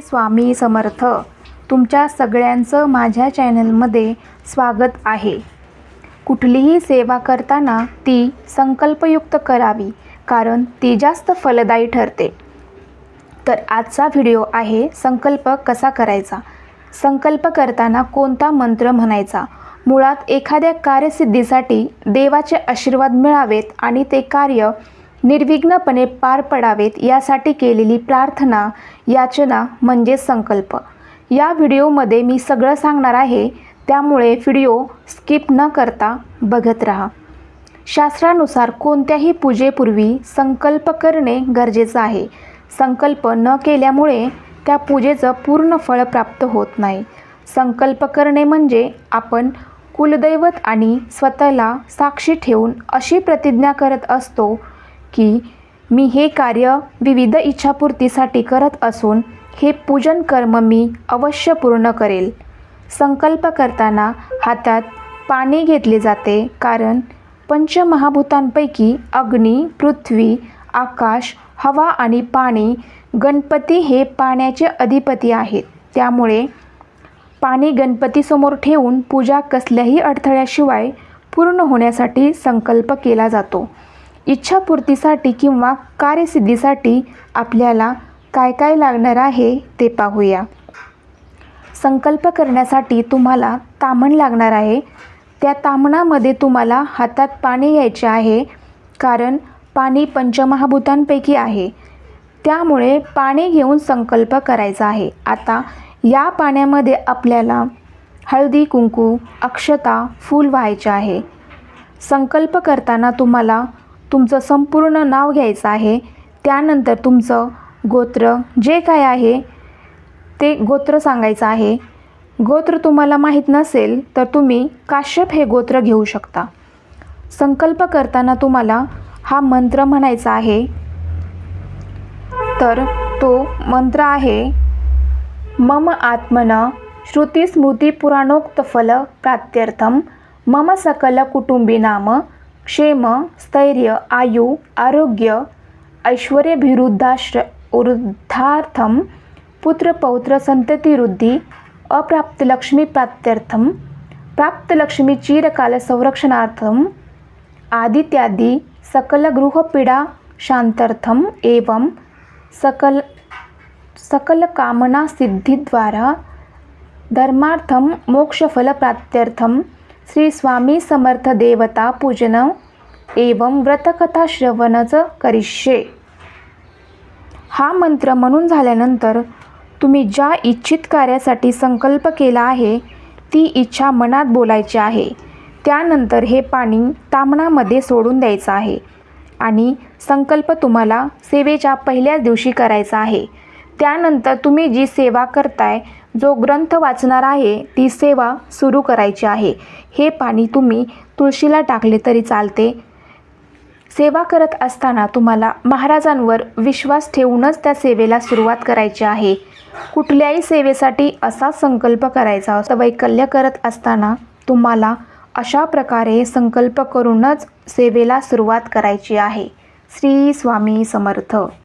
स्वामी समर्थ तुमच्या सगळ्यांचं माझ्या चॅनलमध्ये स्वागत आहे. कुठलीही सेवा करताना ती संकल्पयुक्त करावी कारण ती जास्त फलदायी ठरते. तर आजचा व्हिडिओ आहे संकल्प कसा करायचा? संकल्प करताना कोणता मंत्र म्हणायचा? मुळात एखाद्या कार्यसिद्धीसाठी देवाचे आशीर्वाद मिळावेत आणि ते कार्य निर्विघ्नपणे पार पडावेत यासाठी केलेली प्रार्थना याचना म्हणजे संकल्प. या व्हिडिओमध्ये मी सगळं सांगणार आहे त्यामुळे व्हिडिओ स्किप न करता बघत राहा. शास्त्रानुसार कोणत्याही पूजेपूर्वी संकल्प करणे गरजेचं आहे. संकल्प न केल्यामुळे त्या पूजेचं पूर्ण फळ प्राप्त होत नाही. संकल्प करणे म्हणजे आपण कुलदैवत आणि स्वतःला साक्षी ठेवून अशी प्रतिज्ञा करत असतो की मी हे कार्य विविध इच्छापूर्तीसाठी करत असून हे पूजन कर्म मी अवश्य पूर्ण करेल. संकल्प करताना हातात पाणी घेतले जाते कारण पंचमहाभूतांपैकी अग्नी पृथ्वी आकाश हवा आणि पाणी गणपती हे पाण्याचे अधिपती आहेत. त्यामुळे पाणी गणपतीसमोर ठेवून पूजा कसल्याही अडथळ्याशिवाय पूर्ण होण्यासाठी संकल्प केला जातो. इच्छापूर्तीसाठी किंवा कार्यसिद्धीसाठी आपल्याला काय काय लागणार आहे ते पाहूया. संकल्प करण्यासाठी तुम्हाला तामण लागणार आहे. त्या तामणामध्ये तुम्हाला हातात पाणी घ्यायचे आहे कारण पाणी पंचमहाभूतांपैकी आहे. त्यामुळे पाणी घेऊन संकल्प करायचा आहे. आता या पाण्यामध्ये आपल्याला हळदी कुंकू अक्षता फूल व्हायचे आहे. संकल्प करताना तुम्हाला तुमचं संपूर्ण नाव घ्यायचं आहे. त्यानंतर तुमचं गोत्र जे काय आहे ते गोत्र सांगायचं आहे. गोत्र तुम्हाला माहीत नसेल तर तुम्ही काश्यप हे गोत्र घेऊ शकता. संकल्प करताना तुम्हाला हा मंत्र म्हणायचा आहे. तर तो मंत्र आहे मम आत्मन श्रुतिस्मृतिपुराणोक्तफल प्रात्यर्थम मम सकल कुटुंबी नाम क्षेम स्थैर्य आयु आरोग्य ऐश्वर्यभिवृद्धाश्र वृद्धार्थम पुत्रपौत्र संततिवृद्धी अप्राप्तलक्ष्मीप्राप्त्यर्थम प्राप्तलक्ष्मी चिरकाल आदित्यादि सकलगृहपीडा एवं सकल सकलकामनासिद्धिद्वारा धर्मार्थं मोक्षफलप्राप्त्यर्थं धर्मार्थम श्री स्वामी समर्थ देवता पूजन एवं व्रतकथा श्रवणच करिष्ये. हा मंत्र म्हणून झाल्यानंतर तुम्ही ज्या इच्छित कार्यासाठी संकल्प केला आहे ती इच्छा मनात बोलायची आहे. त्यानंतर हे पाणी तामणामध्ये सोडून द्यायचं आहे. आणि संकल्प तुम्हाला सेवेच्या पहिल्याच दिवशी करायचा आहे. त्यानंतर तुम्ही जी सेवा करताय जो ग्रंथ वाचणार आहे ती सेवा सुरू करायची आहे. हे पाणी तुम्ही तुळशीला टाकले तरी चालते. सेवा करत असताना तुम्हाला महाराजांवर विश्वास ठेवूनच त्या सेवेला सुरुवात करायची आहे. कुठल्याही सेवेसाठी असा संकल्प करायचा असतो. वैकल्य करत असताना तुम्हाला अशा प्रकारे संकल्प करूनच सेवेला सुरुवात करायची आहे. श्री स्वामी समर्थ.